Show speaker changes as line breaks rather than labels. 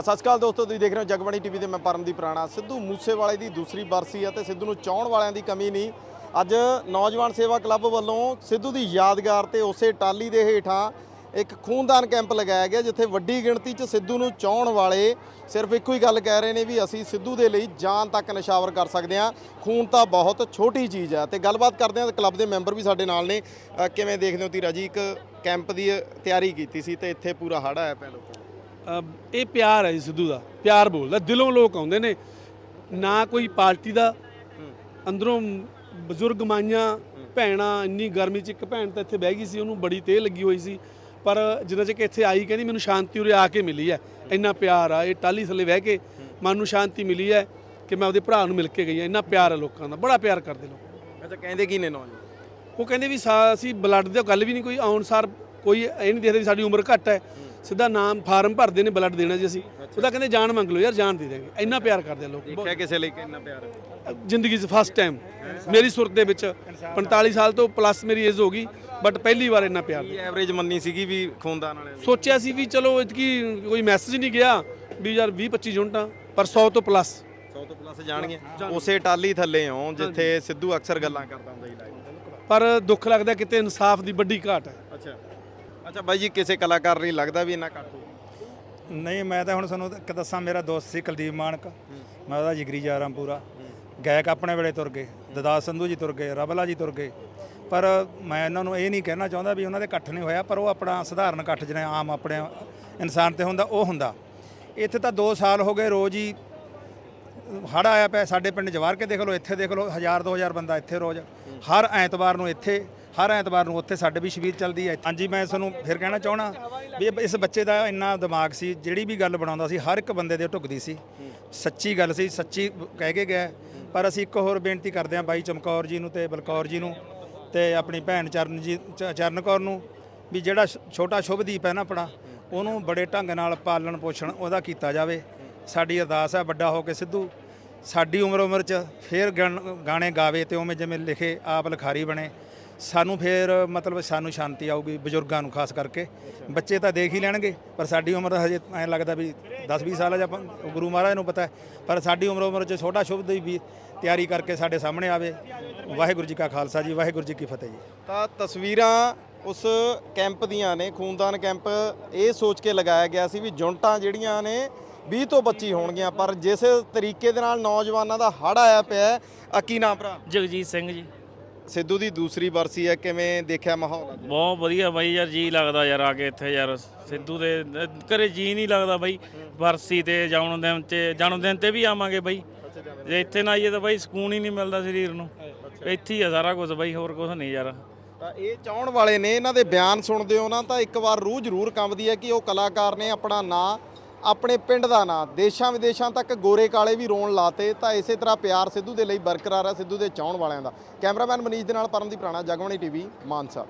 ਸਤਿ ਸ਼੍ਰੀ ਅਕਾਲ ਦੋਸਤੋ, ਤੁਸੀਂ ਦੇਖ ਰਹੇ ਹੋ ਜਗਬਾਣੀ ਟੀਵੀ ਤੇ ਮੈਂ ਪਰਮਦੀਪ ਰਾਣਾ। ਸਿੱਧੂ ਮੂਸੇਵਾਲੇ ਦੀ ਦੂਸਰੀ ਬਰਸੀ ਹੈ ਤੇ ਸਿੱਧੂ ਨੂੰ ਚਾਹਣ ਵਾਲਿਆਂ ਦੀ ਕਮੀ ਨਹੀਂ। ਅੱਜ ਨੌਜਵਾਨ ਸੇਵਾ ਕਲੱਬ ਵੱਲੋਂ ਸਿੱਧੂ ਦੀ ਯਾਦਗਾਰ ਤੇ ਉਸੇ ਟਾਲੀ ਦੇ ਹੇਠਾਂ ਇੱਕ ਖੂਨਦਾਨ ਕੈਂਪ ਲਗਾਇਆ ਗਿਆ, ਜਿੱਥੇ ਵੱਡੀ ਗਿਣਤੀ 'ਚ ਸਿੱਧੂ ਨੂੰ ਚਾਹਣ ਵਾਲੇ ਸਿਰਫ ਇੱਕੋ ਹੀ ਗੱਲ ਕਹਿ ਰਹੇ ਨੇ ਵੀ ਅਸੀਂ ਸਿੱਧੂ ਦੇ ਲਈ ਜਾਨ ਤੱਕ ਨਿਸ਼ਾਵਰ ਕਰ ਸਕਦੇ ਹਾਂ। ਖੂਨ ਤਾਂ ਬਹੁਤ ਛੋਟੀ ਚੀਜ਼ ਹੈ ਤੇ ਗੱਲਬਾਤ ਕਰਦੇ ਹਾਂ, ਕਲੱਬ ਦੇ ਮੈਂਬਰ ਵੀ ਸਾਡੇ ਨਾਲ ਨੇ। ਕਿਵੇਂ ਦੇਖਦੇ ਹੋ ਧੀਰਾ ਜੀ? ਇੱਕ ਕੈਂਪ ਦੀ ਤਿਆਰੀ ਕੀਤੀ ਸੀ ਤੇ ਇੱਥੇ ਪੂਰਾ ਹੜਾ ਆਇਆ ਪਿਆ ਲੋਕਾਂ
ਇਹ ਪਿਆਰ ਹੈ ਜੀ ਸਿੱਧੂ ਦਾ ਪਿਆਰ ਬੋਲਦਾ ਦਿਲੋਂ ਲੋਕ ਆਉਂਦੇ ਨੇ। ਨਾ ਕੋਈ ਪਾਰਟੀ ਦਾ ਅੰਦਰੋਂ ਬਜ਼ੁਰਗ ਮਾਈਆਂ ਭੈਣਾਂ ਇੰਨੀ ਗਰਮੀ 'ਚ ਇੱਕ ਭੈਣ ਤਾਂ ਇੱਥੇ ਬਹਿ ਗਈ ਸੀ ਉਹਨੂੰ ਬੜੀ ਤੇਹ ਲੱਗੀ ਹੋਈ ਸੀ। ਪਰ ਜਿੰਨਾ ਚਿਰ ਇੱਥੇ ਆਈ ਕਹਿੰਦੀ ਮੈਨੂੰ ਸ਼ਾਂਤੀ ਉਰੇ ਆ ਕੇ ਮਿਲੀ ਹੈ। ਇੰਨਾ ਪਿਆਰ ਆ ਇਹ ਟਾਲੀ ਥੱਲੇ ਬਹਿ ਕੇ ਮਨ ਨੂੰ ਸ਼ਾਂਤੀ ਮਿਲੀ ਹੈ ਕਿ ਮੈਂ ਉਹਦੇ ਭਰਾ ਨੂੰ ਮਿਲ ਕੇ ਗਈ ਹਾਂ। ਇੰਨਾ ਪਿਆਰ ਹੈ ਲੋਕਾਂ ਦਾ ਬੜਾ ਪਿਆਰ ਕਰਦੇ ਲੋਕ।
ਅੱਛਾ ਕਹਿੰਦੇ ਕੀ ਨੇ ਨੌਜਵਾਨ?
ਉਹ ਕਹਿੰਦੇ ਵੀ ਸਾ- ਅਸੀਂ ਬਲੱਡ ਦੀ ਗੱਲ ਵੀ ਨਹੀਂ ਕੋਈ ਆਉਣ ਸਾਰ ਕੋਈ ਇਹ ਨਹੀਂ ਦੇਖਦੇ ਸਾਡੀ ਉਮਰ ਘੱਟ ਹੈ। ਸਿੱਧਾ ਨਾਮ ਫਾਰਮ ਭਰਦੇ ਨੇ ਬਲੱਡ ਦੇਣਾ ਜੀ ਅਸੀਂ। ਉਹਦਾ ਕਹਿੰਦੇ ਜਾਨ ਮੰਗ ਲਓ ਯਾਰ ਜਾਨ ਦੇ ਦੇਣਗੇ ਇੰਨਾ ਪਿਆਰ ਕਰਦੇ ਆ ਲੋਕ।
ਦੇਖਿਆ ਕਿਸੇ ਲਈ ਕਿੰਨਾ ਪਿਆਰ
ਜ਼ਿੰਦਗੀ 'ਚ ਫਸਟ ਟਾਈਮ ਮੇਰੀ ਸੁਰਤ ਦੇ ਵਿੱਚ 45 ਸਾਲ ਤੋਂ ਪਲੱਸ ਮੇਰੀ ਏਜ ਹੋ ਗਈ ਬਟ ਪਹਿਲੀ ਵਾਰ ਇੰਨਾ ਪਿਆਰ
ਕੀ ਐਵਰੇਜ ਮੰਨੀ ਸੀਗੀ ਵੀ ਖੂਨਦਾਨ ਵਾਲਿਆਂ ਦੀ?
ਸੋਚਿਆ ਸੀ ਵੀ ਚਲੋ ਇਤਕੀ ਕੋਈ ਮੈਸੇਜ ਨਹੀਂ ਗਿਆ ਵੀ ਯਾਰ 20 25 ਯੂਨਿਟਾਂ ਪਰ 100 ਤੋਂ ਪਲੱਸ
100 ਤੋਂ ਪਲੱਸ ਜਾਣਗੀਆਂ ਉਸੇ ਟਾਲੀ ਥੱਲੇ ਹੋ ਜਿੱਥੇ ਸਿੱਧੂ ਅਕਸਰ ਗੱਲਾਂ ਕਰਦਾ ਹੁੰਦਾ ਹੀ ਲਾਈਵ
ਪਰ ਦੁੱਖ ਲੱਗਦਾ ਕਿਤੇ ਇਨਸਾਫ ਦੀ ਵੱਡੀ ਘਾਟ ਹੈ।
ਅੱਛਾ ਬਾਈ ਜੀ ਕਿਸੇ ਕਲਾਕਾਰ ਲਈ ਲੱਗਦਾ ਵੀ ਇੰਨਾ ਘੱਟ
ਨਹੀਂ ਮੈਂ ਤਾਂ ਹੁਣ ਤੁਹਾਨੂੰ ਇੱਕ ਦੱਸਾਂ ਮੇਰਾ ਦੋਸਤ ਸੀ ਕੁਲਦੀਪ ਮਾਨਕ ਮੈਂ ਉਹਦਾ ਜਿਗਰੀ ਯਾਰਾਂ ਪੂਰਾ। ਗਾਇਕ ਆਪਣੇ ਵੇਲੇ ਤੁਰ ਗਏ ਦਦਾਸ ਸੰਧੂ ਜੀ ਤੁਰ ਗਏ ਰਬਲਾ ਜੀ ਤੁਰ ਗਏ। ਪਰ ਮੈਂ ਇਹਨਾਂ ਨੂੰ ਇਹ ਨਹੀਂ ਕਹਿਣਾ ਚਾਹੁੰਦਾ ਵੀ ਉਹਨਾਂ ਦੇ ਇਕੱਠ ਨਹੀਂ ਹੋਇਆ ਪਰ ਉਹ ਆਪਣਾ ਸਧਾਰਨ ਇਕੱਠ ਜਿਹੜਾ ਆਮ ਆਪਣੇ ਇਨਸਾਨ ਤੇ ਹੁੰਦਾ ਉਹ ਹੁੰਦਾ। ਇੱਥੇ ਤਾਂ 2 ਸਾਲ ਹੋ ਗਏ ਰੋਜ਼ ਹੀ ਹੜ ਆਇਆ ਪਿਆ ਸਾਡੇ ਪਿੰਡ ਜਵਾਰ ਕੇ ਦੇਖ ਲਓ ਇੱਥੇ ਦੇਖ ਲਓ 1000 2000 ਬੰਦਾ ਇੱਥੇ ਰੋਜ਼। ਹਰ ਐਤਵਾਰ ਨੂੰ ਇੱਥੇ ਹਰ ਐਤਵਾਰ ਨੂੰ ਉੱਥੇ ਸਾਡੇ ਵੀ ਸ਼ਬੀਰ ਚੱਲਦੀ ਹੈ। ਹਾਂਜੀ, ਮੈਂ ਤੁਹਾਨੂੰ ਫਿਰ ਕਹਿਣਾ ਚਾਹਣਾ ਵੀ ਇਸ ਬੱਚੇ ਦਾ ਇੰਨਾ ਦਿਮਾਗ ਸੀ, ਜਿਹੜੀ ਵੀ ਗੱਲ ਬਣਾਉਂਦਾ ਸੀ, ਹਰ ਇੱਕ ਬੰਦੇ ਦੇ ਢੁਕਦੀ ਸੀ। ਸੱਚੀ ਗੱਲ ਸੀ, ਸੱਚੀ ਕਹਿ ਕੇ ਗਿਆ। ਪਰ ਅਸੀਂ ਇੱਕ ਹੋਰ ਬੇਨਤੀ ਕਰਦੇ ਹਾਂ ਬਾਈ ਚਮਕੌਰ ਜੀ ਨੂੰ ਤੇ ਬਲਕੌਰ ਜੀ ਨੂੰ ਤੇ ਆਪਣੀ ਭੈਣ ਚਰਨ ਜੀ, ਚ- ਚਰਨ ਕੌਰ ਨੂੰ ਵੀ ਜਿਹੜਾ ਸ਼- ਛੋਟਾ ਸ਼ੁਭਦੀਪ ਹੈ ਨਾ ਆਪਣਾ, ਉਹਨੂੰ ਬੜੇ ਢੰਗ ਨਾਲ ਪਾਲਣ ਪੋਸ਼ਣ ਉਹਦਾ ਕੀਤਾ ਜਾਵੇ। ਸਾਡੀ ਅਰਦਾਸ ਹੈ ਵੱਡਾ ਹੋ ਕੇ ਸਿੱਧੂ। ਸਾਡੀ ਉਮਰ ਉਮਰ ਚ ਫੇਰ ਗਣ- ਗਾਣੇ ਗਾਵੇ ਤੇ ਉਵੇਂ ਜਿਵੇਂ ਲਿਖੇ ਆਪ ਲਿਖਾਰੀ ਬਣੇ। ਸਾਨੂੰ ਫੇਰ ਮਤਲਬ ਸਾਨੂੰ ਸ਼ਾਂਤੀ ਆਊਗੀ ਬਜ਼ੁਰਗਾਂ ਨੂੰ ਖਾਸ ਕਰਕੇ। ਬੱਚੇ ਤਾਂ ਦੇਖ ਹੀ ਲੈਣਗੇ ਪਰ ਸਾਡੀ ਉਮਰ ਤਾਂ ਹਜੇ ਐਂ ਲੱਗਦਾ ਵੀ 10 20 ਸਾਲ ਹੈ ਜਾਂ ਆਪਾਂ ਗੁਰੂ ਮਹਾਰਾਜ ਨੂੰ ਪਤਾ ਹੈ। ਪਰ ਸਾਡੀ ਉਮਰ ਉਮਰ ਚ ਛੋਟਾ ਸ਼ੁਭ ਦੀ ਵੀ ਤਿਆਰੀ ਕਰਕੇ ਸਾਡੇ ਸਾਹਮਣੇ ਆਵੇ। ਵਾਹਿਗੁਰੂ ਜੀ ਕਾ ਖਾਲਸਾ ਜੀ ਵਾਹਿਗੁਰੂ ਜੀ ਕੀ ਫਤਿਹ ਜੀ।
ਤਾਂ ਤਸਵੀਰਾਂ ਉਸ ਕੈਂਪ ਦੀਆਂ ਨੇ ਖੂਨਦਾਨ ਕੈਂਪ ਇਹ ਸੋਚ ਕੇ ਲਗਾਇਆ ਗਿਆ ਸੀ ਵੀ ਜੁਨਟਾਂ ਜਿਹੜੀਆਂ ਨੇ 20 ਤੋਂ 25 ਹੋਣਗੀਆਂ ਪਰ ਜਿਸ ਤਰੀਕੇ ਦੇ ਨਾਲ ਨੌਜਵਾਨਾਂ ਦਾ ਹੜ ਆਇਆ ਪਿਆ ਹੈ, ਆ ਕੀ ਨਾਮ ਭਰਾ?
ਜਗਜੀਤ ਸਿੰਘ ਜੀ।
ਸਿੱਧੂ ਦੀ ਦੂਸਰੀ ਬਰਸੀ ਹੈ ਕਿਵੇਂ ਦੇਖਿਆ ਮਾਹੌਲ ਅੱਜ?
ਬਹੁਤ ਵਧੀਆ ਬਾਈ ਯਾਰ ਜੀ ਲੱਗਦਾ ਯਾਰ ਆ ਕੇ ਇੱਥੇ ਯਾਰ ਸਿੱਧੂ ਦੇ ਘਰੇ ਜੀ ਨਹੀਂ ਲੱਗਦਾ ਬਾਈ ਵਰਸੀ ਤੇ ਜਨਮ ਦਿਨ ਤੇ ਜਨਮ ਦਿਨ ਤੇ ਵੀ ਆਵਾਂਗੇ ਬਾਈ। ਜੇ ਇੱਥੇ ਨਾ ਆਈਏ ਤਾਂ ਬਾਈ ਸਕੂਨ ਹੀ ਨਹੀਂ ਮਿਲਦਾ ਸਰੀਰ ਨੂੰ। ਇੱਥੇ ਹੀ ਆ ਸਾਰਾ ਕੁਝ ਬਾਈ ਹੋਰ ਕੁਝ ਨਹੀਂ ਯਾਰ।
ਤਾਂ ਇਹ ਚਾਹਣ ਵਾਲੇ ਨੇ ਇਹਨਾਂ ਦੇ ਬਿਆਨ ਸੁਣਦੇ ਹੋ ਨਾ ਤਾਂ ਇੱਕ ਵਾਰ ਰੂਹ ਜ਼ਰੂਰ ਕੰਬਦੀ ਹੈ ਕਿ ਉਹ ਕਲਾਕਾਰ ਨੇ ਆਪਣਾ ਨਾਂ ਆਪਣੇ ਪਿੰਡ ਦਾ ਨਾਂ, ਦੇਸ਼ਾਂ ਵਿਦੇਸ਼ਾਂ ਤੱਕ ਗੋਰੇ ਕਾਲੇ ਵੀ ਰੋਣ ਲਾਤੇ, ਤਾਂ ਇਸੇ ਤਰ੍ਹਾਂ ਪਿਆਰ ਸਿੱਧੂ ਦੇ ਲਈ ਬਰਕਰਾਰ ਹੈ ਸਿੱਧੂ ਦੇ ਚਾਹਣ ਵਾਲਿਆਂ ਦਾ। ਕੈਮਰਾਮੈਨ ਮਨੀਸ਼ ਦੇ ਨਾਲ ਪਰਮਦੀਪ ਰਾਣਾ ਜਗਵਣੀ ਟੀਵੀ, ਮਾਨਸਾ।